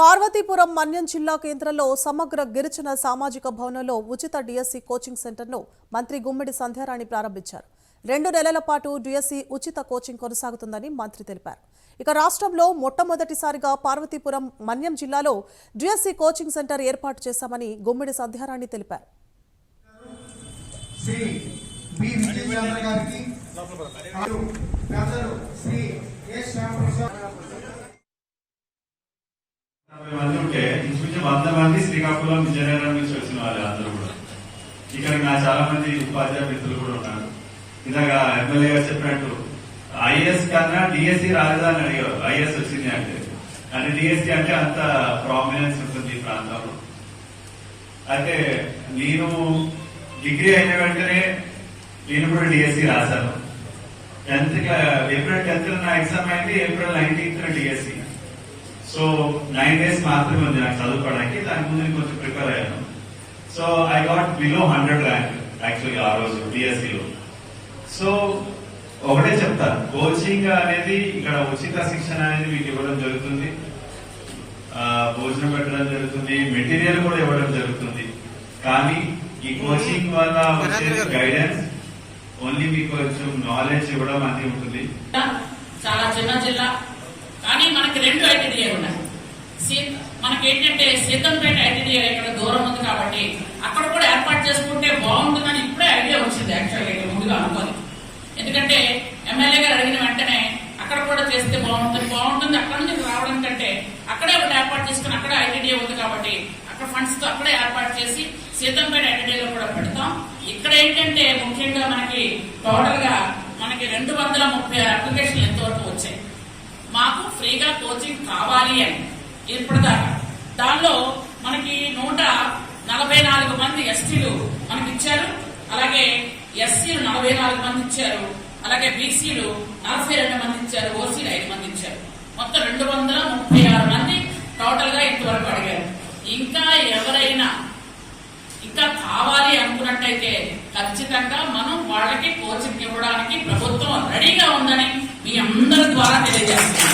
పార్వతీపురం మన్యం జిల్లా కేంద్రంలో సమగ్ర గిరిజన సామాజిక భవనంలో ఉచిత డిఎస్సి కోచింగ్ సెంటర్ను మంత్రి గుమ్మిడి సంధ్యారాణి ప్రారంభించారు. రెండు నెలల పాటు డిఎస్సి ఉచిత కోచింగ్ కొనసాగుతుందని మంత్రి తెలిపారు. ఇక రాష్ట్రంలో మొట్టమొదటిసారిగా పార్వతీపురం మన్యం జిల్లాలో డిఎస్సి కోచింగ్ సెంటర్ ఏర్పాటు చేశామని గుమ్మిడి సంధ్యారాణి తెలిపారు. శ్రీ వంద మంది శ్రీకాకుళం విజయనగరం నుంచి వచ్చిన వాళ్ళు అందరూ కూడా. ఇక్కడ నా చాలా మంది ఉపాధ్యాయ మిత్రులు కూడా ఉన్నారు. ఇందాక ఎమ్మెల్యే గారు చెప్పినట్టు ఐఏఎస్ కన్నా డిఎస్సి రాజధాని అని అడిగారు. ఐఏఎస్ వచ్చింది అంటే. అంటే డిఎస్సి అంటే అంత ప్రామినెన్స్ ఉంటుంది ఈ ప్రాంతంలో. అయితే నేను డిగ్రీ అయిన వెంటనే నేను కూడా డిఎస్సి రాశాను. టెన్త్ ఏప్రిల్ టెన్త్ నా ఎగ్జామ్ అయింది April nineteenth DSC. So nine days మాత్రమే ఉంది నాకు చదువుకోవడానికి. దాని ముందు నేను కొంచెం ప్రిపేర్ అయ్యాను. So I got below hundred rank యాక్చువల్గా ఆ రోజు డిఎస్సిలో సో ఒకటే చెప్తాను కోచింగ్ అనేది ఇక్కడ ఉచిత శిక్షణ అనేది మీకు ఇవ్వడం జరుగుతుంది. భోజనం పెట్టడం జరుగుతుంది. మెటీరియల్ కూడా ఇవ్వడం జరుగుతుంది. కానీ ఈ కోచింగ్ వల్ల వచ్చే గైడెన్స్ ఓన్లీ మీకు కొంచెం నాలెడ్జ్ ఇవ్వడం అనేది ఉంటుంది. చాలా చిన్న జిల్లా. కానీ మనకి రెండు ఐటీడీఏ ఉన్నాయి. మనకి ఏంటంటే సీతంపేట ఐటీడీఏ ఇక్కడ దూరం ఉంది కాబట్టి అక్కడ కూడా ఏర్పాటు చేసుకుంటే బాగుంటుందని ఇప్పుడే ఐడియా వచ్చింది యాక్చువల్గా ముందుగా అనుకోని. ఎందుకంటే ఎమ్మెల్యే గారు అడిగిన వెంటనే అక్కడ కూడా చేస్తే బాగుంటుంది బాగుంటుంది అక్కడ నుంచి రావడం కంటే అక్కడే ఒకటి ఏర్పాటు చేసుకుని అక్కడే ఐటీడీఏ ఉంది కాబట్టి అక్కడ ఫండ్స్తో అక్కడే ఏర్పాటు చేసి సీతంపేట ఐటీడీఏలో కూడా పెడతాం. ఇక్కడ ఏంటంటే ముఖ్యంగా మనకి టోటల్గా మనకి రెండు వందల ముప్పై అప్లికేషన్లు మాకు ఫ్రీగా కోచింగ్ కావాలి అని ఇప్పటిదాకా. దానిలో మనకి నూట నలభై నాలుగు మంది ఎస్టీలు మనకి ఇచ్చారు. అలాగే ఎస్సీలు నలభై నాలుగు మంది ఇచ్చారు. అలాగే బీసీలు నలభై రెండు మంది ఇచ్చారు. ఓసీలు ఐదు మంది ఇచ్చారు. మొత్తం రెండు వందల ముప్పై ఆరు మంది టోటల్గా ఇంతవరకు అడిగారు. ఇంకా ఎవరైనా ఇంకా కావాలి అనుకున్నట్టయితే ఖచ్చితంగా మనం వాళ్ళకి కోచింగ్ ఇవ్వడానికి ప్రభుత్వం రెడీగా ఉందని మీ అందరి ద్వారా తెలియజేస్తున్నాను